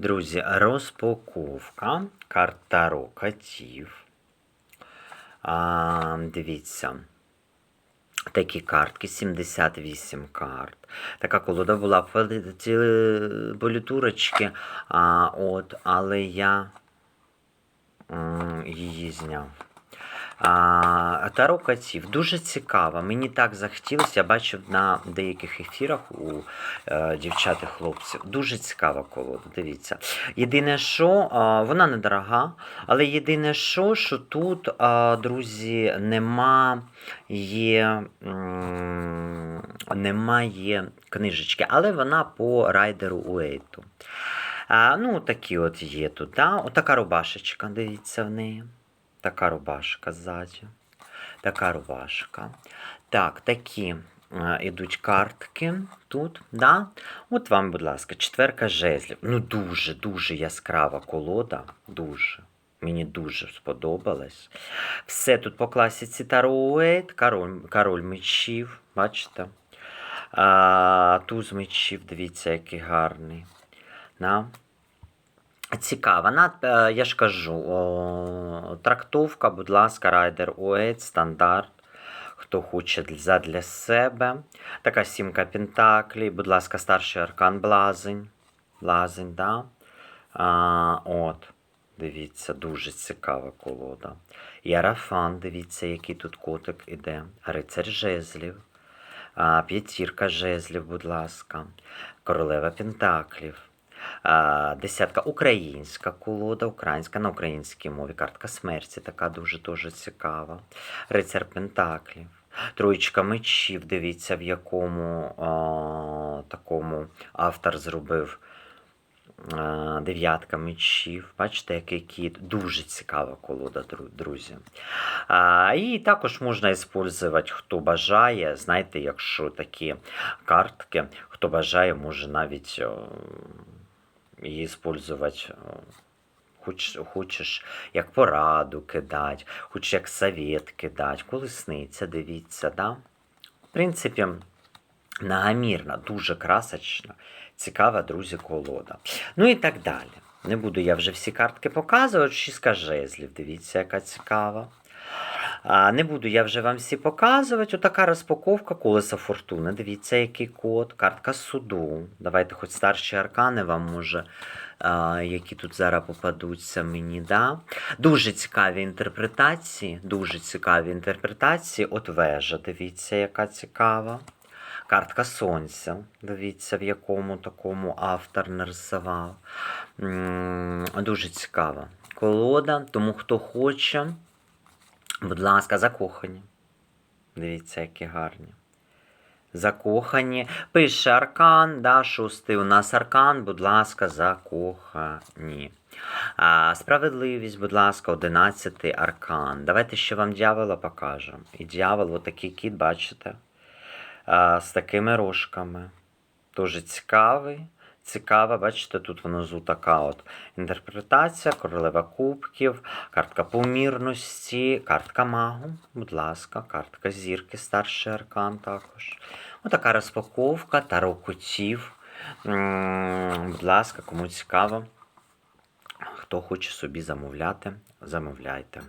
Друзі, розпаковка карт Таро котів. А, дивіться. Такі картки, 78 карт. Така колода була в політурочки, а, от, але я її зняв. А, Таро котів дуже цікаво. Мені так захотілося. Я бачив на деяких ефірах у е, дівчат і хлопців. Дуже цікава колода. Дивіться. Єдине, що а, вона недорога, але єдине, що, що тут, а, друзі, нема є, немає книжечки, але вона по райдеру Уейту. А, ну, такі от є тут. Да? Отака рубашечка, дивіться в неї. Така рубашка ззаді. Така рубашка. Так, такі е, картки тут. Да? От вам, будь ласка, четверка жезлів. Ну, дуже, дуже яскрава колода. Дуже. Мені дуже сподобалось. Все тут по класіці Тарует, король, король мечів, бачите? А, туз мечів, дивіться, який гарний. Да? Цікава. На, е, я ж кажу, о, трактовка, будь ласка, райдер Уейт, стандарт. Хто хоче для, для себе. Така сімка Пентаклі, будь ласка, старший аркан Блазень. Блазень, да? А, от, дивіться, дуже цікава колода. Ярафан, дивіться, який тут котик іде. Рицар жезлів. П'ятірка жезлів, будь ласка. Королева Пентаклів. Десятка українська колода, українська на українській мові. Картка смерті, така дуже дуже цікава. Рицар Пентаклів. Троєчка мечів, дивіться, в якому а, такому автор зробив дев'ятка мечів. Бачите, який кіт. Дуже цікава колода, друзі. А, і також можна використовувати, хто бажає. Знаєте, якщо такі картки, хто бажає, може навіть. Її использовать хоч, хочеш як пораду кидати, хочеш як совет кидати, колесниця, дивіться, да? В принципі, многомірна, дуже красочна, цікава, друзі, колода. Ну і так далі. Не буду я вже всі картки показувати, шістка жезлів, дивіться, яка цікава. Не буду я вже вам всі показувати. Отака розпаковка колеса фортуни. Дивіться, який код, картка суду. Давайте хоч старші аркани вам може, які тут зараз попадуться мені. Да? Дуже цікаві інтерпретації. Дуже цікаві інтерпретації. От вежа, дивіться, яка цікава. Картка сонця. Дивіться, в якому такому автор нарисував. Дуже цікава колода. Тому хто хоче. Будь ласка, закохані. Дивіться, які гарні. Закохані. Пише аркан, да, шостий у нас аркан, будь ласка, закохані. А, справедливість, будь ласка, одинадцятий аркан. Давайте ще вам дьявола покажемо. І дьявол, отакий кіт, бачите? А, з такими рожками. Дуже цікавий. Цікава, бачите, тут внизу така от інтерпретація, королева кубків, картка помірності, картка магу, будь ласка, картка зірки, старший аркан також. Отака розпаковка, таро котів. Будь ласка, кому цікаво, хто хоче собі замовляти, замовляйте.